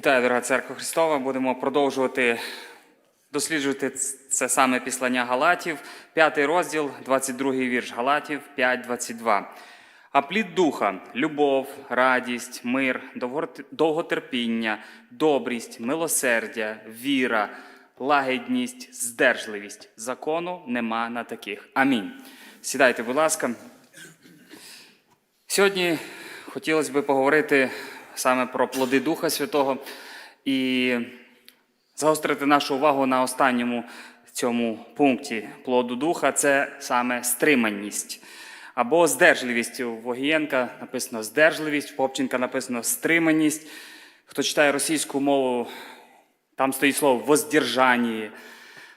Вітаю, дорога церква Христова. Будемо продовжувати досліджувати це саме післання Галатів, п'ятий розділ, 22 вірш Галатів 5.22. А плід духа любов, радість, мир, довготерпіння, добрість, милосердя, віра, лагідність, здержливість. Закону нема на таких. Амінь. Сідайте, будь ласка. Сьогодні хотілося б поговорити саме про плоди Духа Святого і загострити нашу увагу на останньому цьому пункті плоду Духа це саме стриманість. Або здержливість. У Вогієнка написано здержливість, в Попченка написано стриманість. Хто читає російську мову, там стоїть слово воздержання.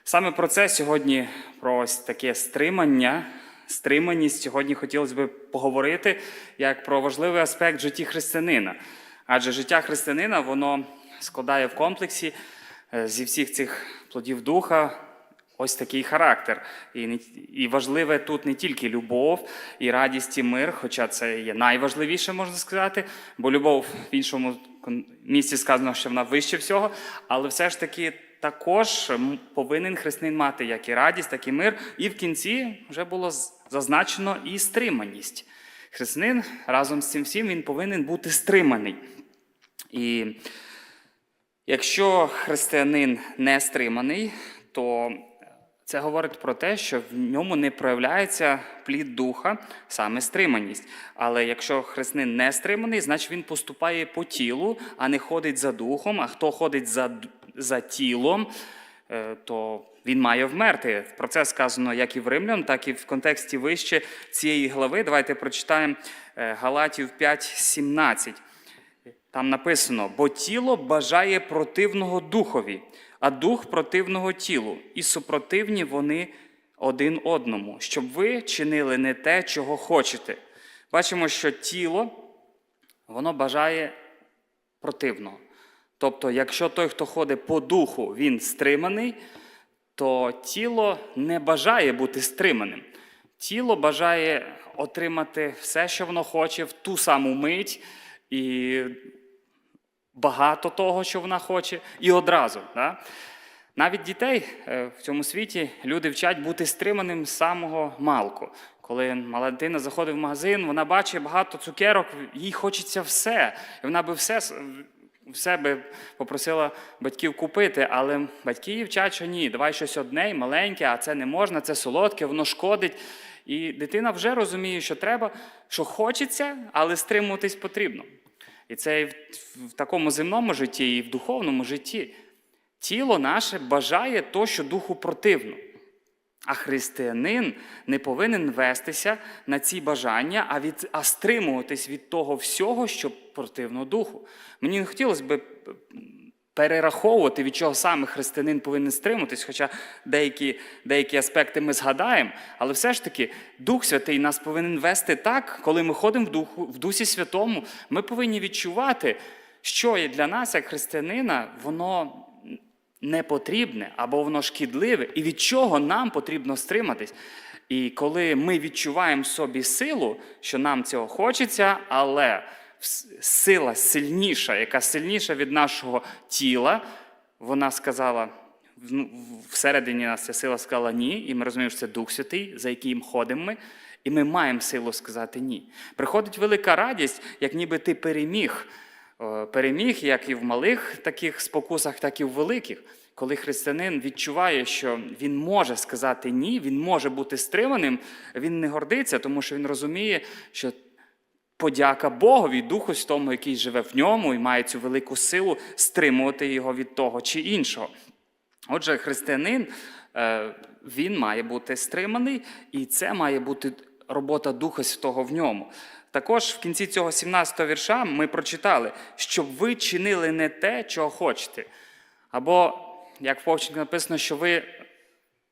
Саме про це сьогодні, про ось таке стримання, стриманість, сьогодні хотілося б поговорити як про важливий аспект в житті християнина. Адже життя християнина воно складає в комплексі е, зі всіх цих плодів духа ось такий характер. І, і важливе тут не тільки любов і радість і мир, хоча це є найважливіше, можна сказати, бо любов в іншому місці сказано, що вона вище всього, але все ж таки також повинен християнин мати як і радість, так і мир. І в кінці вже було зазначено і стриманість. Християнин разом з цим всім він повинен бути стриманий. І якщо християнин не стриманий, то це говорить про те, що в ньому не проявляється плід духа, саме стриманість. Але якщо християнин не стриманий, значить він поступає по тілу, а не ходить за духом. А хто ходить за, за тілом, е, то він має вмерти. Про це сказано як і в Римлян, так і в контексті вище цієї глави. Давайте прочитаємо е, Галатів 5.17. Там написано: бо тіло бажає противного духові, а дух противного тілу, і супротивні вони один одному, щоб ви чинили не те, чого хочете. Бачимо, що тіло воно бажає противного. Тобто, якщо той, хто ходить по духу, він стриманий, то тіло не бажає бути стриманим. Тіло бажає отримати все, що воно хоче в ту саму мить, і багато того, що вона хоче, і одразу. Да? Навіть дітей е, в цьому світі люди вчать бути стриманим з самого малку. Коли мала дитина заходить в магазин, вона бачить багато цукерок, їй хочеться все. І вона би все, с- все би попросила батьків купити, але батьки її вчать, що ні, давай щось одне і маленьке, а це не можна, це солодке, воно шкодить. І дитина вже розуміє, що треба, що хочеться, але стримуватись потрібно. І це і в, в такому земному житті, і в духовному житті. Тіло наше бажає то, що духу противно. А християнин не повинен вестися на ці бажання, а, від, а стримуватись від того всього, що противно духу. Мені не хотілося б перераховувати, від чого саме християнин повинен стримуватись, хоча деякі, деякі аспекти ми згадаємо, але все ж таки Дух Святий нас повинен вести так, коли ми ходимо в, духу, в Дусі Святому, ми повинні відчувати, що є для нас, як християнина, воно не потрібне або воно шкідливе, і від чого нам потрібно стриматись. І коли ми відчуваємо собі силу, що нам цього хочеться, але сила сильніша, яка сильніша від нашого тіла, вона сказала. ну, Всередині нас ця сила сказала ні, і ми розуміємо, що це Дух Святий, за яким ходимо ми, і ми маємо силу сказати ні. Приходить велика радість, як ніби ти переміг переміг як і в малих таких спокусах, так і в великих. Коли християнин відчуває, що він може сказати ні, він може бути стриманим, він не гордиться, тому що він розуміє, що подяка Богові, Духу Святому, який живе в ньому і має цю велику силу стримувати його від того чи іншого. Отже, християнин е, він має бути стриманий, і це має бути робота Духа Святого в ньому. Також в кінці цього 17-го вірша ми прочитали, щоб ви чинили не те, чого хочете. Або, як в Повченку написано, що ви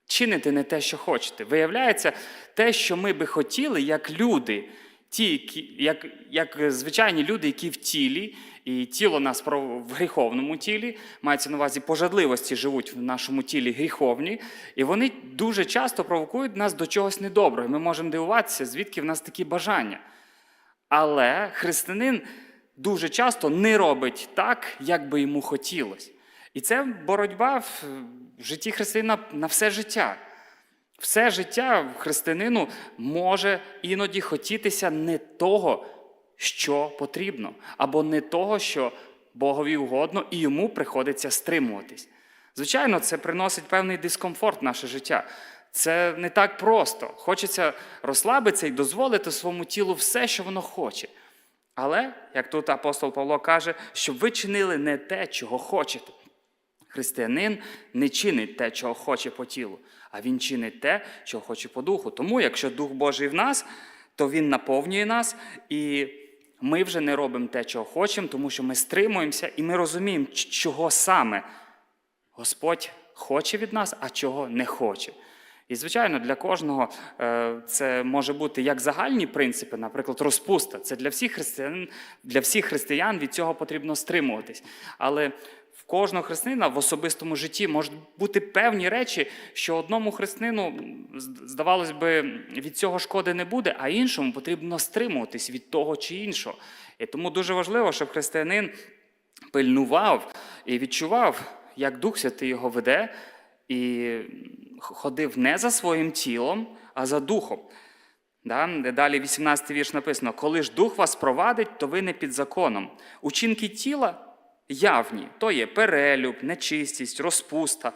чините не те, що хочете. Виявляється, те, що ми би хотіли, як люди, ті, як, як звичайні люди, які в тілі, і тіло нас в гріховному тілі, мається на увазі пожадливості живуть в нашому тілі гріховні, і вони дуже часто провокують нас до чогось недоброго. Ми можемо дивуватися, звідки в нас такі бажання. Але християнин дуже часто не робить так, як би йому хотілося. І це боротьба в житті християнина на все життя. Все життя християнину може іноді хотітися не того, що потрібно, або не того, що Богові угодно, і йому приходиться стримуватись. Звичайно, це приносить певний дискомфорт в наше життя. Це не так просто. Хочеться розслабитися і дозволити своєму тілу все, що воно хоче. Але, як тут апостол Павло каже, щоб ви чинили не те, чого хочете. Християнин не чинить те, чого хоче по тілу, а він чинить те, чого хоче по духу. Тому, якщо Дух Божий в нас, то Він наповнює нас, і ми вже не робимо те, чого хочемо, тому що ми стримуємося і ми розуміємо, чого саме Господь хоче від нас, а чого не хоче. І, звичайно, для кожного е, це може бути як загальні принципи, наприклад, розпуста. Це для всіх християн, для всіх християн від цього потрібно стримуватись. Але в кожного християнина в особистому житті можуть бути певні речі, що одному християнину, здавалось би, від цього шкоди не буде, а іншому потрібно стримуватись від того чи іншого. І тому дуже важливо, щоб християнин пильнував і відчував, як Дух Святий його веде, і ходив не за своїм тілом, а за духом. Да? Далі 18 вірш написано: коли ж дух вас провадить, то ви не під законом. Учинки тіла явні, то є перелюб, нечистість, розпуста,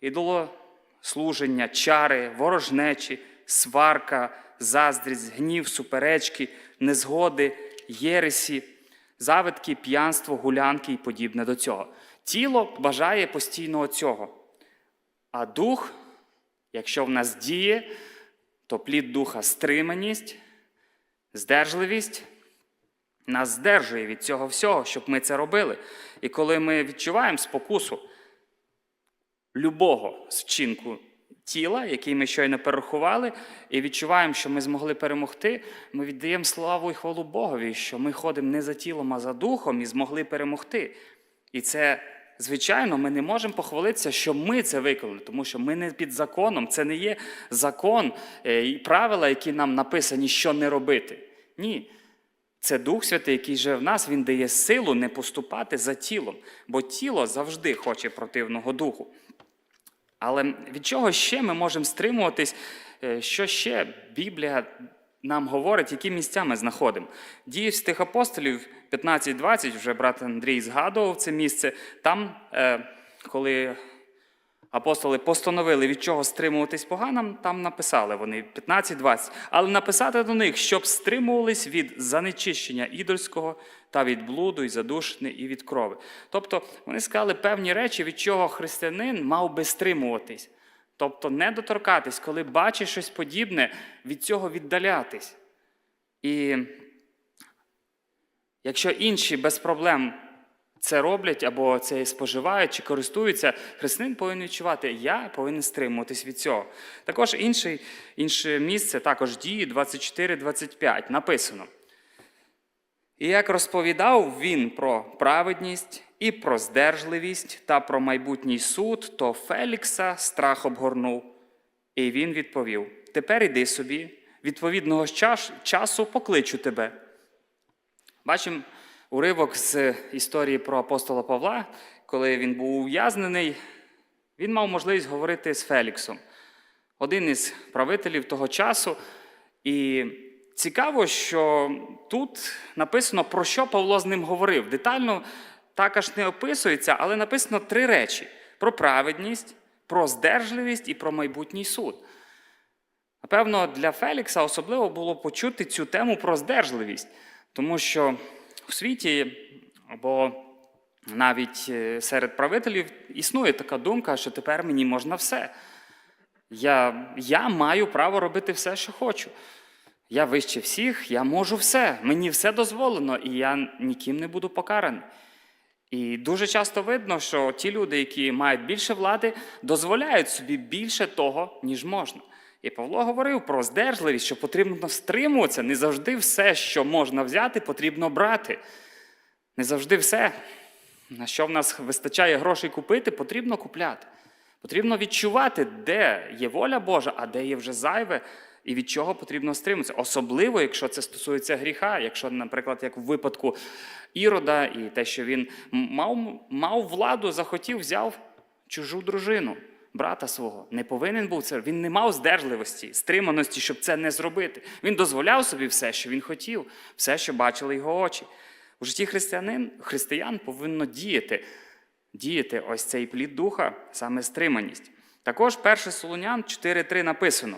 ідолослуження, чари, ворожнечі, сварка, заздрість, гнів, суперечки, незгоди, єресі, завитки, п'янство, гулянки і подібне до цього. Тіло бажає постійного цього. А дух, якщо в нас діє, то плід духа стриманість, здержливість нас здержує від цього всього, щоб ми це робили. І коли ми відчуваємо спокусу любого вчинку тіла, який ми щойно перерахували, і відчуваємо, що ми змогли перемогти, ми віддаємо славу і хвалу Богові, що ми ходимо не за тілом, а за духом і змогли перемогти. І це, звичайно, ми не можемо похвалитися, що ми це виконали, тому що ми не під законом, це не є закон е, і правила, які нам написані, що не робити. Ні. Це Дух Святий, який живе в нас, він дає силу не поступати за тілом, бо тіло завжди хоче противного духу. Але від чого ще ми можемо стримуватись? Е, Що ще Біблія нам говорить, які місця ми знаходимо? Дії тих апостолів 15-20, вже брат Андрій згадував це місце. Там, е, коли апостоли постановили, від чого стримуватись поганим, там написали вони 15-20. Але написати до них, щоб стримувались від занечищення ідольського та від блуду, і задушни, і від крови. Тобто вони сказали певні речі, від чого християнин мав би стримуватись. Тобто не доторкатись, коли бачиш щось подібне, від цього віддалятись. І якщо інші без проблем це роблять або це споживають чи користуються, християнин повинен відчувати, я повинен стримуватись від цього. Також інший, інше місце, також дії 24-25, написано. І як розповідав він про праведність і про здержливість та про майбутній суд, то Фелікса страх обгорнув. І він відповів: Тепер іди собі, відповідного часу покличу тебе. Бачимо уривок з історії про апостола Павла, коли він був ув'язнений, він мав можливість говорити з Феліксом, один із правителів того часу. І цікаво, що тут написано, про що Павло з ним говорив. Детально також не описується, але написано три речі: про праведність, про здержливість і про майбутній суд. Напевно, для Фелікса особливо було почути цю тему про здержливість, тому що в світі або навіть е, серед правителів існує така думка, що тепер мені можна все. Я, я маю право робити все, що хочу. Я вище всіх, я можу все, мені все дозволено, і я ніким не буду покараний. І дуже часто видно, що ті люди, які мають більше влади, дозволяють собі більше того, ніж можна. І Павло говорив про здержливість, що потрібно стримуватися. Не завжди все, що можна взяти, потрібно брати. Не завжди все, на що в нас вистачає грошей купити, потрібно купляти. Потрібно відчувати, де є воля Божа, а де є вже зайве, І від чого потрібно стримуватися, особливо, якщо це стосується гріха, якщо, наприклад, як в випадку Ірода, і те, що він мав, мав владу, захотів, взяв чужу дружину, брата свого. Не повинен був це. Він не мав здержливості, стриманості, щоб це не зробити. Він дозволяв собі все, що він хотів, все, що бачили його очі. У житті християнин, християн повинно діяти, діяти ось цей плід духа, саме стриманість. Також 1 Солонян 4.3 написано.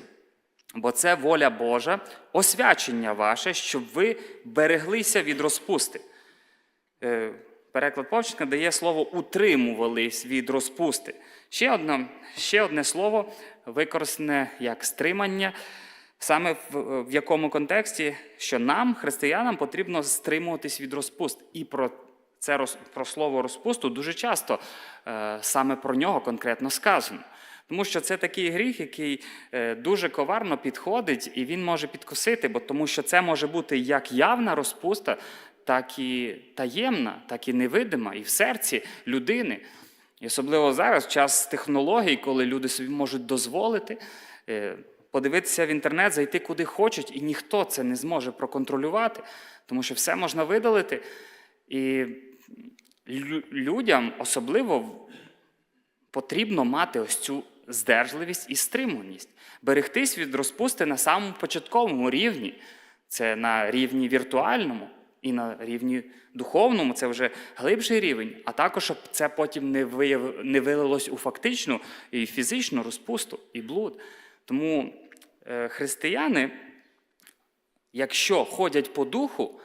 Бо це воля Божа, освячення ваше, щоб ви береглися від розпусти. Е, Переклад Повченка дає слово утримувались від розпусти. Ще одне, ще одне слово використане як стримання, саме в, в якому контексті, що нам, християнам, потрібно стримуватись від розпуст. І про це про слово розпусту дуже часто е, саме про нього конкретно сказано. Тому що це такий гріх, який е, дуже коварно підходить, і він може підкосити, бо тому що це може бути як явна розпуста, так і таємна, так і невидима, і в серці людини. І особливо зараз, час технологій, коли люди собі можуть дозволити е, подивитися в інтернет, зайти куди хочуть, і ніхто це не зможе проконтролювати, тому що все можна видалити. І людям особливо потрібно мати ось цю здержливість і стриманість, берегтись від розпусти на самому початковому рівні. Це на рівні віртуальному і на рівні духовному, це вже глибший рівень, а також щоб це потім не, вияв... не вилилось у фактичну і фізичну розпусту і блуд. Тому е, християни, якщо ходять по духу,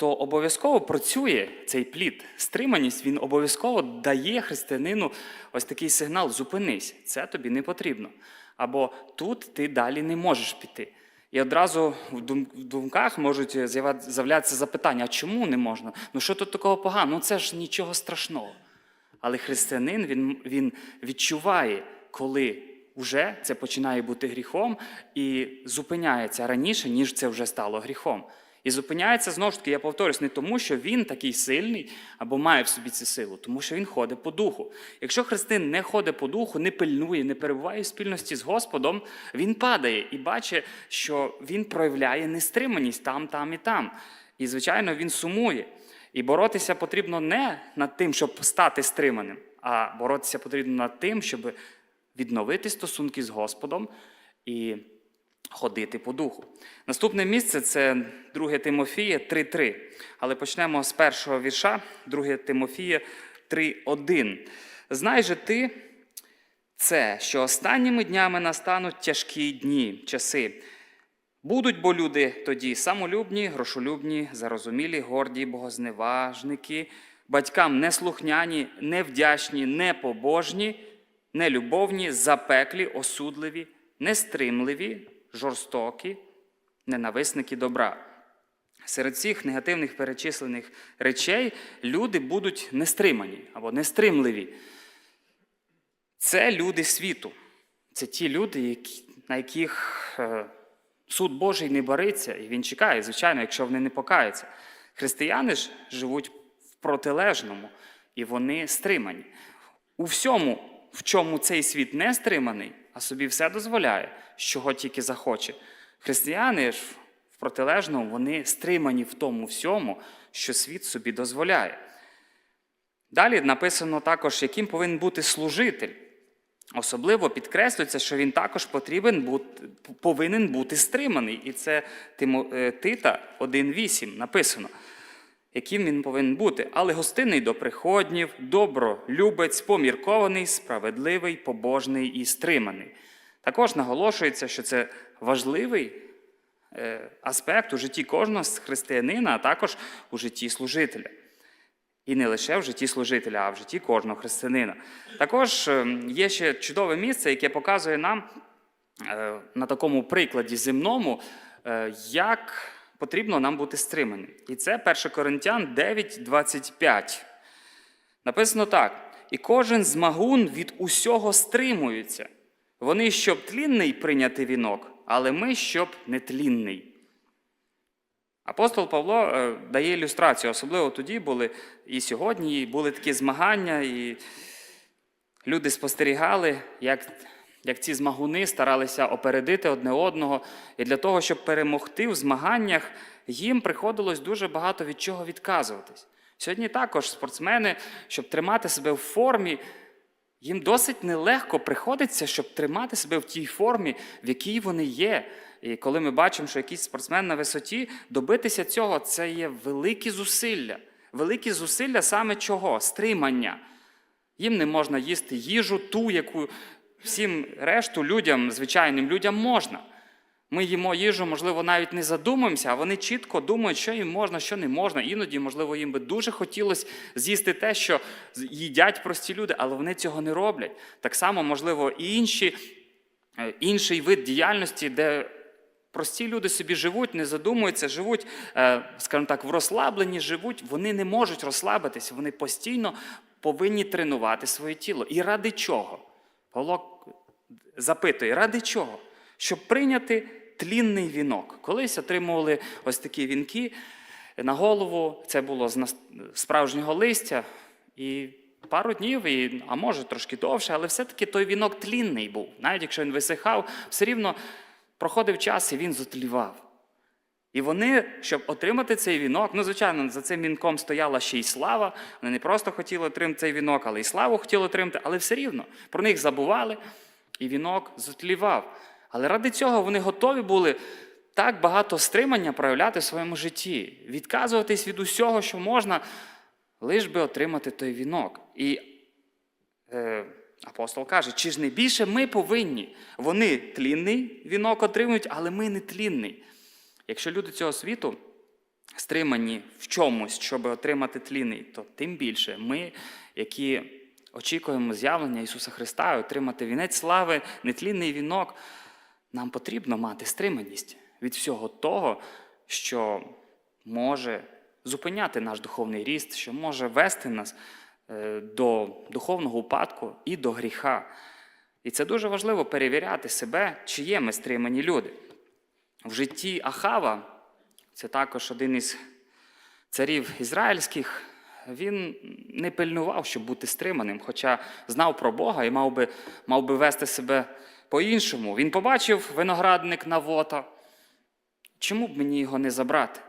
то обов'язково працює цей плід. Стриманість він обов'язково дає християнину ось такий сигнал: зупинись, це тобі не потрібно. Або тут ти далі не можеш піти. І одразу в думках можуть з'являтися запитання: а чому не можна? Ну що тут такого поганого? Ну це ж нічого страшного. Але християнин він, він відчуває, коли вже це починає бути гріхом, і зупиняється раніше, ніж це вже стало гріхом. І зупиняється знову ж таки, я повторюсь, не тому, що він такий сильний або має в собі цю силу, тому що він ходить по духу. Якщо христин не ходить по духу, не пильнує, не перебуває в спільності з Господом, він падає і бачить, що він проявляє нестриманість там, там і там. І, звичайно, він сумує. І боротися потрібно не над тим, щоб стати стриманим, а боротися потрібно над тим, щоб відновити стосунки з Господом і ходити по духу. Наступне місце це 2 Тимофія 3.3. Але почнемо з першого вірша, 2 Тимофія 3.1. Знай же ти це, що останніми днями настануть тяжкі дні, часи. Будуть бо люди тоді самолюбні, грошолюбні, зарозумілі, горді, богозневажники, батькам неслухняні, невдячні, непобожні, нелюбовні, запеклі, осудливі, нестримливі, жорстокі, ненависники добра. Серед цих негативних перечислених речей люди будуть нестримані або нестримливі. Це люди світу. Це ті люди, які, на яких е, суд Божий не бариться, і він чекає, звичайно, якщо вони не покаються. Християни ж живуть в протилежному, і вони стримані. У всьому, в чому цей світ не стриманий, а собі все дозволяє, чого тільки захоче. Християни ж в протилежному, вони стримані в тому всьому, що світ собі дозволяє. Далі написано також, яким повинен бути служитель. Особливо підкреслюється, що він також потрібен бути, повинен бути стриманий. І це е, Тита 1.8 написано, яким він повинен бути. Але гостинний до приходнів, добролюбець, поміркований, справедливий, побожний і стриманий. Також наголошується, що це важливий е, аспект у житті кожного християнина, а також у житті служителя. І не лише в житті служителя, а в житті кожного християнина. Також е, є ще чудове місце, яке показує нам е, на такому прикладі земному, як потрібно нам бути стриманим. І це 1 Коринтян 9:25. Написано так: і кожен змагун від усього стримується. Вони, щоб тлінний прийняти вінок, але ми, щоб нетлінний. Апостол Павло е, дає ілюстрацію, особливо тоді були і сьогодні були такі змагання, і люди спостерігали, як як ці змагуни старалися опередити одне одного. І для того, щоб перемогти в змаганнях, їм приходилось дуже багато від чого відказуватись. Сьогодні також спортсмени, щоб тримати себе в формі, їм досить нелегко приходиться, щоб тримати себе в тій формі, в якій вони є. І коли ми бачимо, що якийсь спортсмен на висоті, добитися цього це є великі зусилля. Великі зусилля саме чого? Стримання. Їм не можна їсти їжу, ту, яку всім решту людям, звичайним людям можна. Ми їмо їжу, можливо, навіть не задумуємося, а вони чітко думають, що їм можна, що не можна. Іноді, можливо, їм би дуже хотілося з'їсти те, що їдять прості люди, але вони цього не роблять. Так само, можливо, і інші, е, інший вид діяльності, де прості люди собі живуть, не задумуються, живуть, е, скажімо так, в розслабленні живуть, вони не можуть розслабитися, вони постійно повинні тренувати своє тіло. І ради чого? Павло запитує, ради чого? Щоб прийняти тлінний вінок. Колись отримували ось такі вінки на голову, це було з справжнього листя. І пару днів, і, а може трошки довше, але все-таки той вінок тлінний був. Навіть якщо він висихав, все рівно проходив час і він зотлівав. І вони, щоб отримати цей вінок, ну, звичайно, за цим вінком стояла ще й слава. Вони не просто хотіли отримати цей вінок, але й славу хотіли отримати, але все рівно про них забували, і вінок зотлівав. Але ради цього вони готові були так багато стримання проявляти в своєму житті, відказуватись від усього, що можна, лиш би отримати той вінок. І е, апостол каже, чи ж не більше ми повинні? Вони тлінний вінок отримують, але ми не тлінний. Якщо люди цього світу стримані в чомусь, щоб отримати тлінний, то тим більше ми, які очікуємо з'явлення Ісуса Христа отримати вінець слави, нетлінний вінок, нам потрібно мати стриманість від всього того, що може зупиняти наш духовний ріст, що може вести нас е, до духовного упадку і до гріха. І це дуже важливо перевіряти себе, чи є ми стримані люди. В житті Ахава, це також один із царів ізраїльських, він не пильнував, щоб бути стриманим, хоча знав про Бога і мав би, мав би вести себе по-іншому. Він побачив виноградник Навота. Чому б мені його не забрати?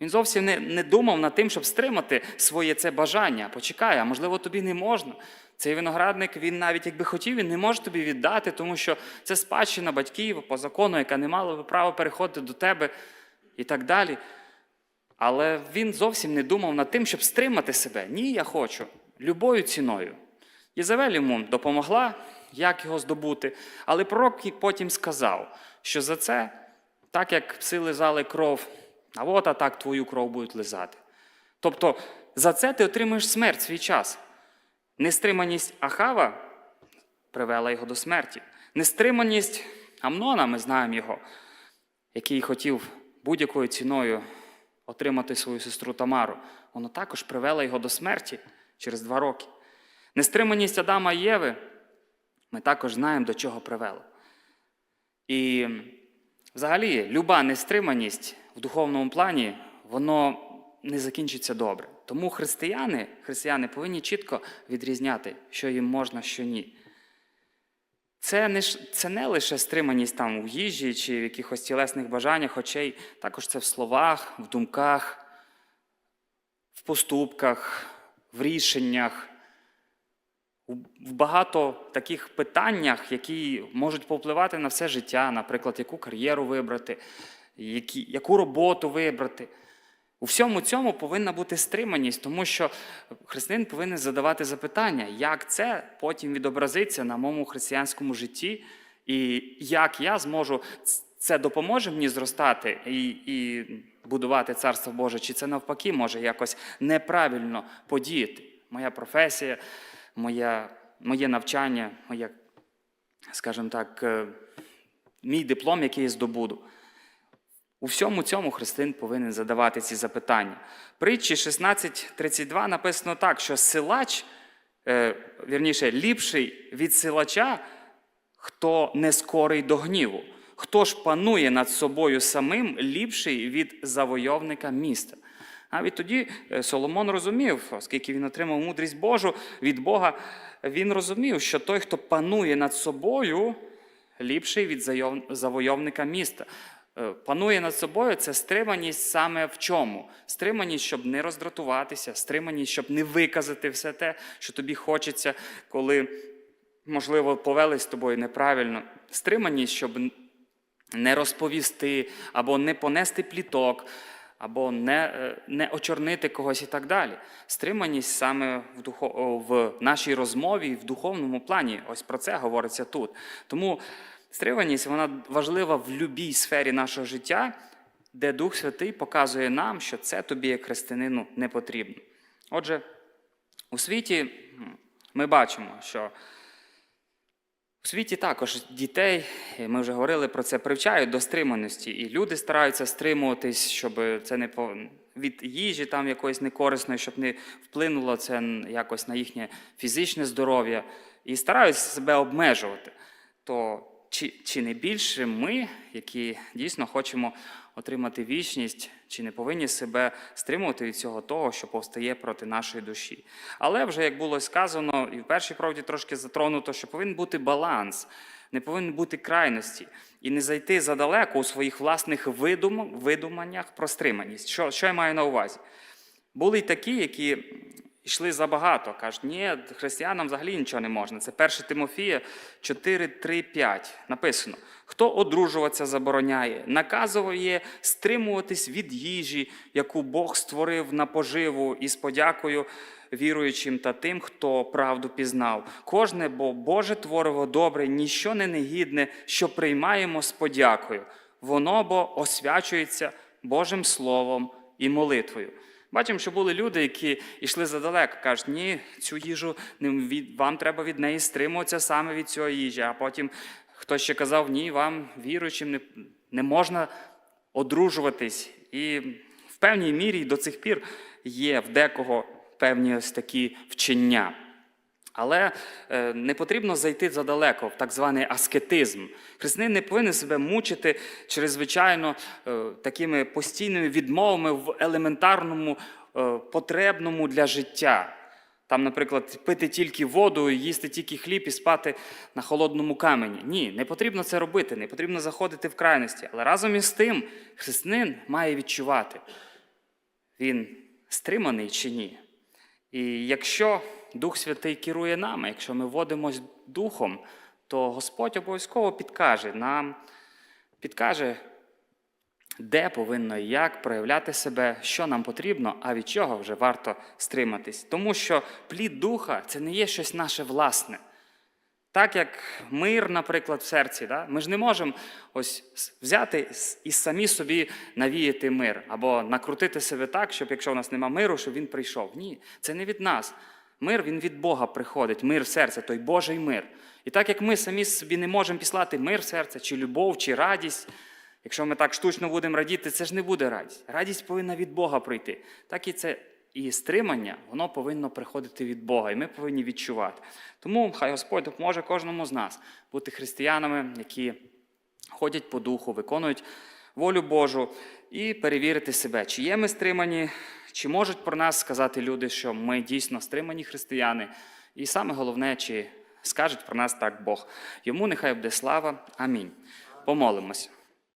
Він зовсім не, не думав над тим, щоб стримати своє це бажання. Почекай, а можливо, тобі не можна. Цей виноградник, він навіть якби хотів, він не може тобі віддати, тому що це спадщина батьків по закону, яка не мала би права переходити до тебе і так далі. Але він зовсім не думав над тим, щоб стримати себе. Ні, я хочу, любою ціною. Єзавель йому допомогла, як його здобути, але пророк потім сказав, що за це, так як пси лизали кров, а от а так твою кров будуть лизати. Тобто за це ти отримаєш смерть свій час. Нестриманість Ахава привела його до смерті. Нестриманість Амнона, ми знаємо його, який хотів будь-якою ціною отримати свою сестру Тамару, воно також привело його до смерті через два роки. Нестриманість Адама і Єви ми також знаємо, до чого привело. І взагалі, люба нестриманість в духовному плані, воно не закінчиться добре. Тому християни, християни повинні чітко відрізняти, що їм можна, що ні. Це не, це не лише стриманість там в їжі чи в якихось тілесних бажаннях очей, також це в словах, в думках, в поступках, в рішеннях, в багато таких питаннях, які можуть повпливати на все життя, наприклад, яку кар'єру вибрати, які, яку роботу вибрати. У всьому цьому повинна бути стриманість, тому що християнин повинен задавати запитання, як це потім відобразиться на моєму християнському житті, і як я зможу це допоможе мені зростати і, і будувати царство Боже, чи це навпаки може якось неправильно подіяти. Моя професія, моя, моє навчання, моє, скажімо так, е, мій диплом, який я здобуду. У всьому цьому христин повинен задавати ці запитання. Притчі 16.32 написано так, що силач, е, вірніше, ліпший від силача, хто не скорий до гніву. Хто ж панує над собою самим, ліпший від завойовника міста. Навіть тоді е, Соломон розумів, оскільки він отримав мудрість Божу від Бога, він розумів, що той, хто панує над собою, ліпший від завойовника міста. Е, Панує над собою це стриманість саме в чому? Стриманість, щоб не роздратуватися, стриманість, щоб не виказати все те, що тобі хочеться, коли, можливо, повели з тобою неправильно. Стриманість, щоб не розповісти, або не понести пліток, або не, е, не очорнити когось і так далі. Стриманість саме в, духо, о, в нашій розмові, в духовному плані. Ось про це говориться тут. Тому стриманість вона важлива в будь-якій сфері нашого життя, де Дух Святий показує нам, що це тобі, як християнину, не потрібно. Отже, у світі ми бачимо, що у світі також дітей, ми вже говорили про це, привчають до стриманості. І люди стараються стримуватись, щоб це не від їжі там якоїсь некорисної, щоб не вплинуло це якось на їхнє фізичне здоров'я, і стараються себе обмежувати. То чи, чи не більше ми, які дійсно хочемо отримати вічність, чи не повинні себе стримувати від цього того, що повстає проти нашої душі? Але вже як було сказано, і в першій правді трошки затронуто, що повинен бути баланс, не повинен бути крайності, і не зайти задалеко у своїх власних видум, видуманнях про стриманість. Що, що я маю на увазі? Були й такі, які йшли забагато, кажуть, ні, християнам взагалі нічого не можна. Це 1 Тимофія 4, 3, 5 написано. Хто одружуватися забороняє, наказує стримуватись від їжі, яку Бог створив на поживу і з подякою віруючим та тим, хто правду пізнав. Кожне, бо Боже твориво добре, ніщо не негідне, що приймаємо з подякою. Воно бо освячується Божим Словом і молитвою. Бачимо, що були люди, які йшли задалеко, кажуть, ні, цю їжу вам треба від неї стримуватися саме від цієї їжі. А потім хтось ще казав, ні, вам віруючим не, не можна одружуватись. І в певній мірі до цих пір є в декого певні ось такі вчення. Але е, не потрібно зайти задалеко в так званий аскетизм. Християнин не повинен себе мучити чрезвичайно е, такими постійними відмовами в елементарному, е, потребному для життя. Там, наприклад, пити тільки воду, їсти тільки хліб і спати на холодному камені. Ні, не потрібно це робити, не потрібно заходити в крайності. Але разом із тим християнин має відчувати, він стриманий чи ні. І якщо Дух Святий керує нами, якщо ми водимось Духом, то Господь обов'язково підкаже нам, підкаже, де повинно і як проявляти себе, що нам потрібно, а від чого вже варто стриматись. Тому що плід духа це не є щось наше власне. Так як мир, наприклад, в серці, да? ми ж не можемо ось взяти і самі собі навіяти мир, або накрутити себе так, щоб якщо в нас нема миру, щоб він прийшов. Ні, це не від нас. Мир він від Бога приходить, мир в серце, той Божий мир. І так як ми самі собі не можемо післати мир в серце, чи любов, чи радість, якщо ми так штучно будемо радіти, це ж не буде радість. Радість повинна від Бога прийти. Так і це і стримання, воно повинно приходити від Бога, і ми повинні відчувати. Тому хай Господь допоможе кожному з нас бути християнами, які ходять по духу, виконують волю Божу і перевірити себе, чи є ми стримані, чи можуть про нас сказати люди, що ми дійсно стримані християни. І саме головне, чи скажуть про нас так Бог. Йому нехай буде слава. Амінь. Помолимось.